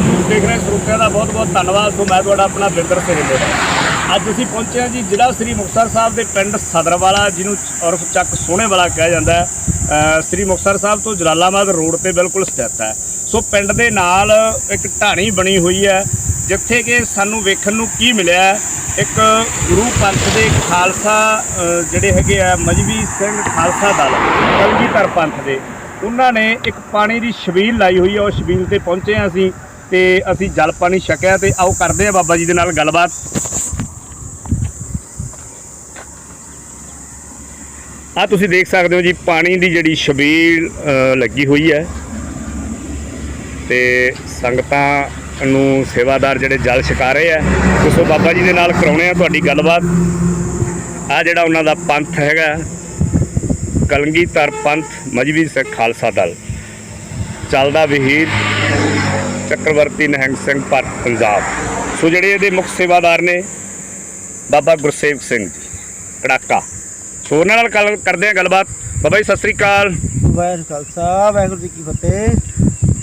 News ਦੇਖ ਰਹੇ ਸਰੋਤਿਆਂ ਦਾ ਬਹੁਤ-ਬਹੁਤ ਧੰਨਵਾਦ ਸੋ ਮੈਂ ਤੁਹਾਡਾ ਆਪਣਾ ਬਿੰਦਰ ਸਿੰਘ ਦਾ। ਅੱਜ ਅਸੀਂ ਪਹੁੰਚੇ ਹਾਂ ਜੀ ਜ਼ਿਲ੍ਹਾ ਸ੍ਰੀ ਮੁਕਤਸਰ ਸਾਹਿਬ ਦੇ ਪਿੰਡ ਸਦਰਵਾਲਾ, ਜਿਹਨੂੰ ਔਰਫ ਚੱਕ ਸੋਹਣੇ ਵਾਲਾ ਕਿਹਾ ਜਾਂਦਾ ਹੈ। ਸ੍ਰੀ ਮੁਕਤਸਰ ਸਾਹਿਬ ਤੋਂ ਜਲਾਲਾਬਾਦ ਰੋਡ ਤੇ ਬਿਲਕੁਲ ਸਥਿਤ ਹੈ। ਸੋ ਪਿੰਡ ਦੇ ਨਾਲ ਇੱਕ ਢਾਣੀ ਬਣੀ ਹੋਈ ਹੈ, ਜਿੱਥੇ ਕਿ ਸਾਨੂੰ ਵੇਖਣ ਨੂੰ ਕੀ ਮਿਲਿਆ ਇੱਕ ਗੁਰੂ ਪੰਥ ਦੇ ਖਾਲਸਾ ਜਿਹੜੇ ਹੈਗੇ ਆ ਮਜਬੀ ਸਿੰਘ ਖਾਲਸਾ ਦਲ, ਕਲਗੀਧਰ ਪੰਥ ਦੇ। ਉਹਨਾਂ ਨੇ ਇੱਕ ਪਾਣੀ ਦੀ ਛਬੀਲ ਲਾਈ ਹੋਈ ਹੈ, ਉਹ ਛਬੀਲ ਤੇ ਪਹੁੰਚੇ ਹਾਂ ਅਸੀਂ। ਤੇ ਅਸੀਂ ਜਲ ਪਾਣੀ ਛਕਿਆ ਤੇ ਆਓ ਕਰਦੇ ਆ ਬਾਬਾ ਜੀ ਦੇ ਨਾਲ ਗੱਲਬਾਤ। ਆ ਤੁਸੀਂ ਦੇਖ ਸਕਦੇ ਹੋ ਜੀ, ਪਾਣੀ ਦੀ ਜਿਹੜੀ ਛਬੀਲ ਲੱਗੀ ਹੋਈ ਹੈ। ਤੇ ਸੰਗਤਾਂ ਨੂੰ ਸੇਵਾਦਾਰ ਜਿਹੜੇ ਜਲ ਛਕਾ ਰਹੇ ਆ ਸੋ ਬਾਬਾ ਜੀ ਦੇ ਨਾਲ ਕਰਾਉਣੇ ਆ ਤੁਹਾਡੀ ਗੱਲਬਾਤ। ਆ ਜਿਹੜਾ ਉਹਨਾਂ ਦਾ ਪੰਥ ਹੈਗਾ ਕਲਗੀਧਰ ਪੰਥ, ਮਜਬੀ ਸਿੱਖ ਖਾਲਸਾ ਦਲ। ਚੱਲਦਾ ਵਹੀਰ। ਚੱਕਰਵਰਤੀ ਨਿਹੰਗ ਸਿੰਘ ਭਾਰਤ ਪੰਜਾਬ। ਸੋ ਜਿਹੜੇ ਇਹਦੇ ਮੁੱਖ ਸੇਵਾਦਾਰ ਨੇ ਬਾਬਾ ਗੁਰਸੇਵਕ ਸਿੰਘ ਜੀ ਕੜਾਕਾ। ਸੋ ਉਹਨਾਂ ਨਾਲ ਗੱਲ ਕਰਦੇ ਆ ਗੱਲਬਾਤ। ਬਾਬਾ ਜੀ ਸਤਿ ਸ੍ਰੀ ਅਕਾਲ। ਵਾਹਿਗੁਰੂ ਖਾਲਸਾ ਵਾਹਿਗੁਰੂ ਜੀ ਕੀ ਫਤਿਹ।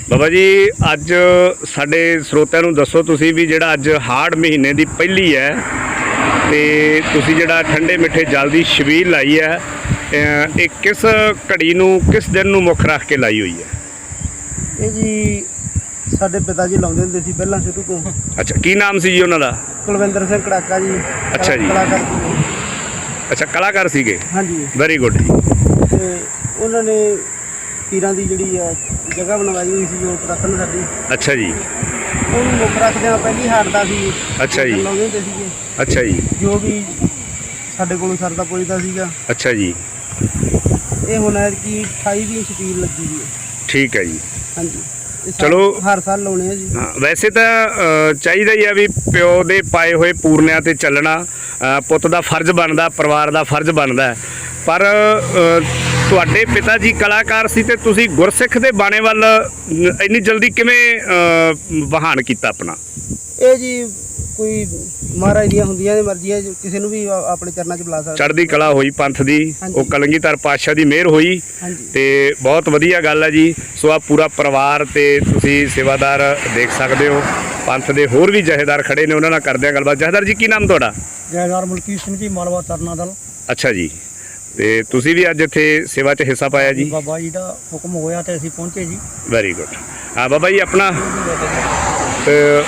ਬਾਬਾ ਜੀ ਅੱਜ ਸਾਡੇ ਸਰੋਤਿਆਂ ਨੂੰ ਦੱਸੋ ਤੁਸੀਂ ਵੀ ਜਿਹੜਾ ਅੱਜ ਹਾੜ ਮਹੀਨੇ ਦੀ ਪਹਿਲੀ ਹੈ ਤੇ ਤੁਸੀਂ ਜਿਹੜਾ ਠੰਡੇ ਮਿੱਠੇ ਜਲ ਦੀ ਛਬੀਲ ਲਾਈ ਹੈ ਇਹ ਕਿਸ ਘੜੀ ਨੂੰ ਕਿਸ ਦਿਨ ਨੂੰ ਮੁੱਖ ਰੱਖ ਕੇ ਲਾਈ ਹੋਈ ਹੈ? ਇਹ ਜੀ ਸਾਡੇ ਪਿਤਾ ਜੀ ਲਾਉਂਦੇ ਹੁੰਦੇ ਸੀ ਪਹਿਲਾਂ ਸ਼ੁਰੂ ਤੋਂ। ਅੱਛਾ ਕੀ ਨਾਮ ਸੀ ਜੀ ਉਹਨਾਂ ਦਾ? ਕੁਲਵਿੰਦਰ ਸਿੰਘ ਕੜਾਕਾ ਜੀ। ਅੱਛਾ ਜੀ। ਕਲਾਕਾਰ ਸੀ। ਅੱਛਾ ਕਲਾਕਾਰ ਸੀਗੇ? ਹਾਂਜੀ। ਵੈਰੀ ਗੁੱਡ ਜੀ ਤੇ ਉਹਨਾਂ ਨੇ ਪੀਰਾਂ ਦੀ ਜਿਹੜੀ ਆ ਜਗ੍ਹਾ ਬਣਵਾਈ ਹੋਈ ਸੀ ਜੋ ਰੱਖਣ ਸਾਡੀ। ਅੱਛਾ ਜੀ। ਉਹਨੂੰ ਮੁੱਖ ਰੱਖਦਿਆਂ ਪਹਿਲੀ ਹਾਰਦਾ ਸੀ। ਅੱਛਾ ਜੀ। ਲਾਉਂਦੇ ਹੁੰਦੇ ਸੀਗੇ। ਅੱਛਾ ਜੀ। ਜੋ ਵੀ ਸਾਡੇ ਕੋਲੋਂ ਸਰਦਾ ਪੁੱਜਦਾ ਸੀਗਾ। ਅੱਛਾ ਜੀ। ਇਹ ਹੁਣ ਹੈ ਕਿ 28 ਦੀ ਸਪੀਡ ਲੱਗੀ ਹੋਈ ਹੈ। ਠੀਕ ਹੈ ਜੀ। ਹਾਂਜੀ। ਚਲੋ। ਹਰ ਸਾਲ ਲਾਉਣੇ ਆ ਜੀ ਹਾਂ, ਵੈਸੇ ਤਾਂ ਅ, ਚਾਹੀਦਾ ਹੀ ਆ ਵੀ ਪਿਓ ਦੇ ਪਾਏ ਹੋਏ ਪੂਰਨਿਆਂ ਤੇ ਚੱਲਣਾ ਅ, ਪੁੱਤ ਦਾ ਫਰਜ਼ ਬਣਦਾ ਪਰਿਵਾਰ ਦਾ ਫਰਜ਼ ਬਣਦਾ ਹੈ। ਪਰ ਅ, ਤੁਹਾਡੇ ਪਿਤਾ ਜੀ ਕਲਾਕਾਰ ਸੀ ਤੇ ਤੁਸੀਂ ਗੁਰਸਿੱਖ ਦੇ ਬਾਣੇ ਵੱਲ ਇੰਨੀ ਜਲਦੀ ਕਿਵੇਂ ਅ, ਵਹਾਨ ਕੀਤਾ ਆਪਣਾ ਇਹ ਜੀ ਕੋਈ ਮਹਾਰਾਜ ਦੀਆਂ ਹੁੰਦੀਆਂ ਨੇ ਮਰਜ਼ੀਆਂ ਕਿਸੇ ਨੂੰ ਵੀ ਆ- ਆਪਣੇ ਚਰਨਾਂ 'ਚ ਬੁਲਾ ਸਕਦਾ। ਚੜ੍ਹਦੀ ਕਲਾ ਹੋਈ ਪੰਥ ਦੀ ਹਾਂਜੀ। ਉਹ ਕਲਗੀਧਰ ਪਾਤਸ਼ਾਹ ਦੀ ਮਿਹਰ ਹੋਈ ਹਾਂਜੀ। ਤੇ ਬਹੁਤ ਵਧੀਆ ਗੱਲ ਹੈ ਜੀ। ਸੋ ਆ ਪੂਰਾ ਪਰਿਵਾਰ ਤੇ ਤੁਸੀਂ ਸੇਵਾਦਾਰ ਦੇਖ ਸਕਦੇ ਹੋ। ਪੰਥ ਦੇ ਹੋਰ ਵੀ ਜਹੇਦਾਰ ਖੜੇ ਨੇ ਉਹਨਾਂ ਨਾਲ ਕਰਦੇ ਆ ਗੱਲਬਾਤ। ਜਹੇਦਾਰ ਜੀ ਕੀ ਨਾਮ ਤੁਹਾਡਾ? ਜੈਦਾਰ ਮਲਕੀਤ ਸਿੰਘ ਜੀ ਮਾਲਵਾ ਤਰਨਾ ਦਲ। ਅੱਛਾ ਜੀ। ਤੇ ਤੁਸੀਂ ਵੀ ਅੱਜ ਇੱਥੇ ਸੇਵਾ 'ਚ ਹਿੱਸਾ ਪਾਇਆ ਜੀ? ਬਾਬਾ ਜੀ ਦਾ ਹੁਕਮ ਹੋਇਆ ਤੇ ਅਸੀਂ ਪਹੁੰਚੇ ਜੀ। ਵੈਰੀ ਗੁੱਡ ਹਾਂ ਬਾਬਾ ਜੀ ਆਪਣਾ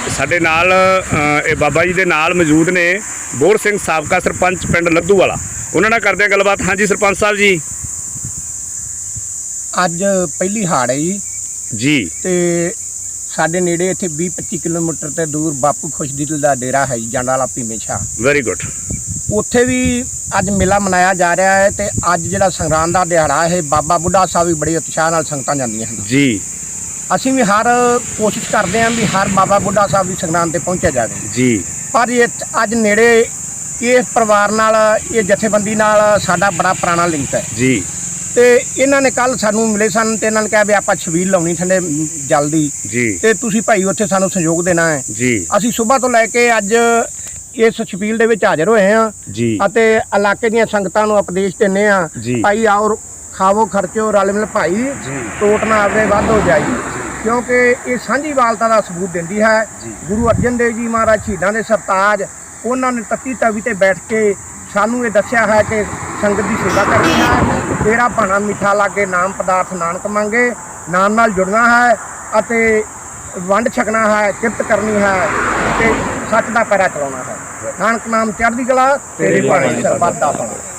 ਸਾਡੇ ਨਾਲ ਇਹ ਬਾਬਾ ਜੀ ਦੇ ਨਾਲ ਮੌਜੂਦ ਨੇ ਬੋਰ ਸਿੰਘ ਸਾਬਕਾ ਸਰਪੰਚ ਪਿੰਡ ਲੱਦੂ ਵਾਲਾ। ਉਹਨਾਂ ਨਾਲ ਕਰਦੇ ਆ ਗੱਲਬਾਤ। ਹਾਂਜੀ ਸਰਪੰਚ ਸਾਹਿਬ ਜੀ। ਅੱਜ ਪਹਿਲੀ ਹਾੜ ਹੈ ਜੀ। ਜੀ। ਤੇ ਸਾਡੇ ਨੇੜੇ ਇੱਥੇ 20-25 ਕਿਲੋਮੀਟਰ ਤੇ ਦੂਰ ਬਾਪੂ ਖੁਸ਼ਦਿਲ ਦਾ ਡੇਰਾ ਹੈ ਜੀ ਜੰਡਾਲਾ ਭੀਮੇਸ਼ਾ ਵੈਰੀ ਗੁੱਡ ਉੱਥੇ ਵੀ ਅੱਜ ਮੇਲਾ ਮਨਾਇਆ ਜਾ ਰਿਹਾ ਹੈ ਤੇ ਅੱਜ ਜਿਹੜਾ ਸੰਗਰਾਂਦ ਦਾ ਦਿਹਾੜਾ ਹੈ ਬਾਬਾ ਬੁੱਢਾ ਸਾਹਿਬ ਵੀ ਬੜੇ ਉਤਸ਼ਾਹ ਨਾਲ ਸੰਗਤਾਂ ਜਾਂਦੀਆਂ ਹਨ। ਜੀ। ਅਸੀਂ ਵੀ ਹਰ ਕੋਸ਼ਿਸ਼ ਕਰਦੇ ਹਾਂ ਵੀ ਹਰ ਬਾਬਾ ਬੁੱਢਾ ਸਾਹਿਬ ਦੀ ਸੰਗਰਾਂਦ ਤੇ ਪਹੁੰਚਿਆ ਜਾਵੇ। ਜੀ। ਪਰ ਇਹ ਅੱਜ ਨੇੜੇ ਇਸ ਪਰਿਵਾਰ ਨਾਲ ਇਹ ਜਥੇਬੰਦੀ ਨਾਲ ਸਾਡਾ ਬੜਾ ਪੁਰਾਣਾ ਲਿੰਕ ਹੈ। ਜੀ। ਤੇ ਇਹਨਾਂ ਨੇ ਕੱਲ ਸਾਨੂੰ ਮਿਲੇ ਸਨ ਤੇ ਇਹਨਾਂ ਨੇ ਕਿਹਾ ਵੀ ਆਪਾਂ ਛਬੀਲ ਲਾਉਣੀ ਠੰਡੇ ਜਲ ਦੀ ਜੀ। ਤੇ ਤੁਸੀਂ ਭਾਈ ਉੱਥੇ ਸਾਨੂੰ ਸਹਿਯੋਗ ਦੇਣਾ ਹੈ। ਜੀ। ਅਸੀਂ ਸਵੇਰ ਤੋਂ ਲੈ ਕੇ ਅੱਜ ਇਸ ਛਪੀਲ ਦੇ ਵਿੱਚ ਹਾਜ਼ਰ ਹੋਏ ਹਾਂ। ਜੀ। ਅਤੇ ਇਲਾਕੇ ਦੀਆਂ ਸੰਗਤਾਂ ਨੂੰ ਉਪਦੇਸ਼ ਦਿੰਨੇ ਆ। ਭਾਈ ਆਓ ਖਾਵੋ ਖਰਚੋ ਰਲ ਮਿਲ ਭਾਈ। ਟੋਟ ਨਾ ਆਵੇ ਵੱਧ ਹੋ ਜਾਈ। ਕਿਉਂਕਿ ਇਹ ਸਾਂਝੀ ਵਾਲਤਾ ਦਾ ਸਬੂਤ ਦਿੰਦੀ ਹੈ। ਗੁਰੂ ਅਰਜਨ ਦੇਵ ਜੀ ਮਹਾਰਾਜ ਸ਼ਹੀਦਾਂ ਦੇ ਸਰਤਾਜ ਉਹਨਾਂ ਨੇ ਤੱਤੀ ਤਵੀ ਤੇ ਬੈਠ ਕੇ ਸਾਨੂੰ ਇਹ ਦੱਸਿਆ ਹੈ ਕਿ ਸੰਗਤ ਦੀ ਸੇਵਾ ਕਰਨੀ ਹੈ। ਤੇਰਾ ਭਾਣਾ ਮਿੱਠਾ ਲਾਗੇ ਨਾਮ ਪਦਾਰਥ ਨਾਨਕ ਮੰਗੇ ਨਾਮ ਨਾਲ ਜੁੜਨਾ ਹੈ ਅਤੇ ਵੰਡ ਛਕਣਾ ਹੈ ਕਿਰਤ ਕਰਨੀ ਹੈ ਤੇ ਸੱਚ ਦਾ ਪੈਰਾ ਚਲਾਉਣਾ ਹੈ। ਨਾਨਕ ਨਾਮ ਚੜ੍ਹਦੀ ਕਲਾ ਤੇਰੀ ਬਾਣੀ ਸਰਬੱਤ ਦਾ ਭਲਾ